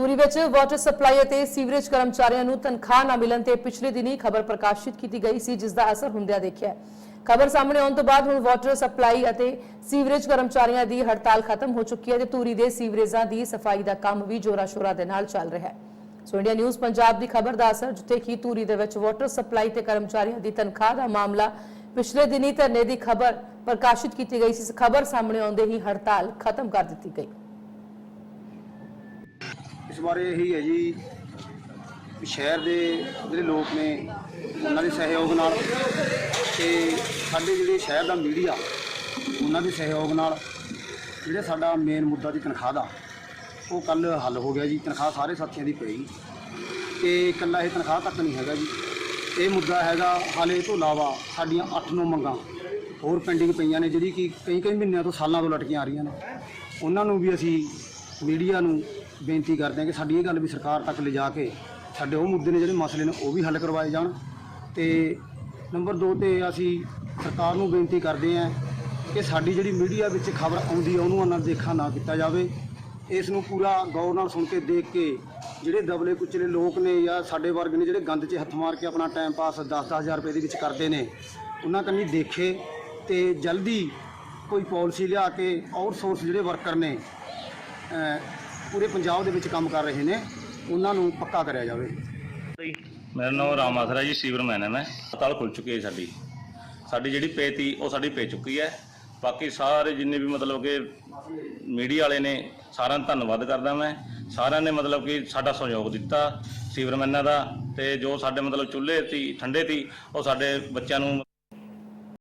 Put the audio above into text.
ਧੂਰੀ ਵਿੱਚ water supply ਅਤੇ sewerage ਕਰਮਚਾਰੀਆਂ ਨੂੰ ਤਨਖਾਹ ਨਾ ਮਿਲਣ ਤੇ ਪਿਛਲੇ ਦਿਨੀ ਖਬਰ ਪ੍ਰਕਾਸ਼ਿਤ ਕੀਤੀ ਗਈ ਸੀ, ਜਿਸ ਦਾ ਅਸਰ ਹੁੰਦਿਆਂ ਦੇਖਿਆ। ਖਬਰ ਸਾਹਮਣੇ ਆਉਣ ਤੋਂ ਬਾਅਦ ਹੁਣ ਵਾਟਰ ਸਪਲਾਈ ਅਤੇ ਸੀਵਰੇਜ ਕਰਮਚਾਰੀਆਂ ਦੀ ਹੜਤਾਲ ਖਤਮ ਹੋ ਚੁੱਕੀ ਹੈ ਤੇ ਧੂਰੀ ਦੇ ਸੀਵਰੇਜਾਂ ਦੀ ਸਫ਼ਾਈ ਦਾ ਕੰਮ ਵੀ ਜੋਰਾ ਸ਼ੋਰਾ ਦੇ ਨਾਲ ਚੱਲ ਰਿਹਾ ਹੈ। ਸੋ ਇੰਡੀਆ ਨਿਊਜ਼ ਪੰਜਾਬ ਦੀ ਖਬਰ ਦਾ ਅਸਰ, ਜਿੱਥੇ ਕਿ ਧੂਰੀ ਦੇ ਵਿੱਚ ਵਾਟਰ ਸਪਲਾਈ ਤੇ ਕਰਮਚਾਰੀਆਂ ਦੀ ਤਨਖਾਹ ਦਾ ਮਾਮਲਾ ਪਿਛਲੇ ਦਿਨੀ ਧਰਨੇ ਦੀ ਖਬਰ ਪ੍ਰਕਾਸ਼ਿਤ ਕੀਤੀ ਗਈ ਸੀ ਖਬਰ ਸਾਹਮਣੇ ਆਉਂਦੇ ਹੀ ਹੜਤਾਲ ਖਤਮ ਕਰ ਦਿੱਤੀ ਗਈ। ਇਸ ਬਾਰੇ ਇਹੀ ਹੈ ਜੀ ਵੀ ਸ਼ਹਿਰ ਦੇ ਜਿਹੜੇ ਲੋਕ ਨੇ, ਉਹਨਾਂ ਦੇ ਸਹਿਯੋਗ ਨਾਲ ਤੇ ਸਾਡੇ ਜਿਹੜੇ ਸ਼ਹਿਰ ਦਾ ਮੀਡੀਆ, ਉਹਨਾਂ ਦੇ ਸਹਿਯੋਗ ਨਾਲ ਜਿਹੜੇ ਸਾਡਾ ਮੇਨ ਮੁੱਦਾ ਦੀ ਤਨਖਾਹ ਦਾ, ਉਹ ਕੱਲ ਹੱਲ ਹੋ ਗਿਆ ਜੀ, ਤਨਖਾਹ ਸਾਰੇ ਸਾਥੀਆਂ ਦੀ ਪਈ। ਤੇ ਇਕੱਲਾ ਇਹ ਤਨਖਾਹ ਤੱਕ ਨਹੀਂ ਹੈਗਾ ਜੀ। ਇਹ ਮੁੱਦਾ ਹੈਗਾ, ਹਾਲੇ ਤੋਂ ਇਲਾਵਾ ਸਾਡੀਆਂ 8-9 ਮੰਗਾਂ ਹੋਰ ਪੈਂਡਿੰਗ ਪਈਆਂ ਨੇ, ਜਿਹੜੀ ਕਿ ਕਈ ਕਈ ਮਹੀਨਿਆਂ ਤੋਂ ਸਾਲਾਂ ਤੋਂ ਲਟਕੀਆਂ ਆ ਰਹੀਆਂ ਨੇ। ਉਹਨਾਂ ਨੂੰ ਵੀ ਅਸੀਂ ਮੀਡੀਆ ਨੂੰ ਬੇਨਤੀ ਕਰਦੇ ਹਾਂ ਕਿ ਸਾਡੀ ਇਹ ਗੱਲ ਵੀ ਸਰਕਾਰ ਤੱਕ ਲਿਜਾ ਕੇ ਸਾਡੇ ਉਹ ਮੁੱਦੇ ਨੇ ਜਿਹੜੇ ਮਸਲੇ ਨੇ ਉਹ ਵੀ ਹੱਲ ਕਰਵਾਏ ਜਾਣ। ਤੇ ਨੰਬਰ 2 ਤੇ ਅਸੀਂ ਸਰਕਾਰ ਨੂੰ ਬੇਨਤੀ ਕਰਦੇ ਹਾਂ ਕਿ ਸਾਡੀ ਜਿਹੜੀ ਮੀਡੀਆ ਵਿੱਚ ਖਬਰ ਆਉਂਦੀ ਹੈ ਉਹਨੂੰ ਅਨਦੇਖਾ ਨਾ ਕੀਤਾ ਜਾਵੇ। ਇਸ ਨੂੰ ਪੂਰਾ ਗੌਰ ਨਾਲ ਸੁਣ ਕੇ ਦੇਖ ਕੇ ਜਿਹੜੇ ਦਬਲੇ ਕੁਚਲੇ ਲੋਕ ਨੇ ਜਾਂ ਸਾਡੇ ਵਰਗ ਨੇ ਜਿਹੜੇ ਗੰਦ 'ਚ ਹੱਥ ਮਾਰ ਕੇ ਆਪਣਾ ਟਾਈਮ ਪਾਸ 10-10 ਹਜ਼ਾਰ ਰੁਪਏ ਦੇ ਵਿੱਚ ਕਰਦੇ ਨੇ, ਉਹਨਾਂ ਕੰਨੀ ਦੇਖੇ ਤੇ ਜਲਦੀ ਕੋਈ ਪਾਲਿਸੀ ਲਿਆ ਕੇ ਆਊਟਸੋਰਸ ਜਿਹੜੇ ਵਰਕਰ ਨੇ ਪੂਰੇ ਪੰਜਾਬ ਦੇ ਵਿੱਚ ਕੰਮ ਕਰ ਰਹੇ ਨੇ, ਉਹਨਾਂ ਨੂੰ ਪੱਕਾ ਕਰਿਆ ਜਾਵੇ। ਮੇਰਾ ਨਾਮ ਰਾਮ ਆਸਰਾ ਜੀ ਸੀਵਰਮੈਨ ਹੈ ਮੈਂ। ਹਸਪਤਾਲ ਖੁੱਲ ਚੁੱਕੀ ਹੈ ਸਾਡੀ। ਸਾਡੀ ਜਿਹੜੀ ਪੇ ਤੀ ਉਹ ਸਾਡੀ ਪੇ ਚੁੱਕੀ ਹੈ। ਬਾਕੀ ਸਾਰੇ ਜਿੰਨੇ ਵੀ ਮਤਲਬ ਕਿ ਮੀਡੀਆ ਵਾਲੇ ਨੇ, ਸਾਰਿਆਂ ਦਾ ਧੰਨਵਾਦ ਕਰਦਾ ਮੈਂ। ਸਾਰਿਆਂ ਨੇ ਮਤਲਬ ਕਿ ਸਾਡਾ ਸਹਿਯੋਗ ਦਿੱਤਾ ਸੀਵਰਮੈਨਾਂ ਦਾ ਤੇ ਜੋ ਸਾਡੇ ਮਤਲਬ ਚੁੱਲ੍ਹੇ ਸੀ ਠੰਡੇ ਸੀ ਉਹ ਸਾਡੇ ਬੱਚਿਆਂ ਨੂੰ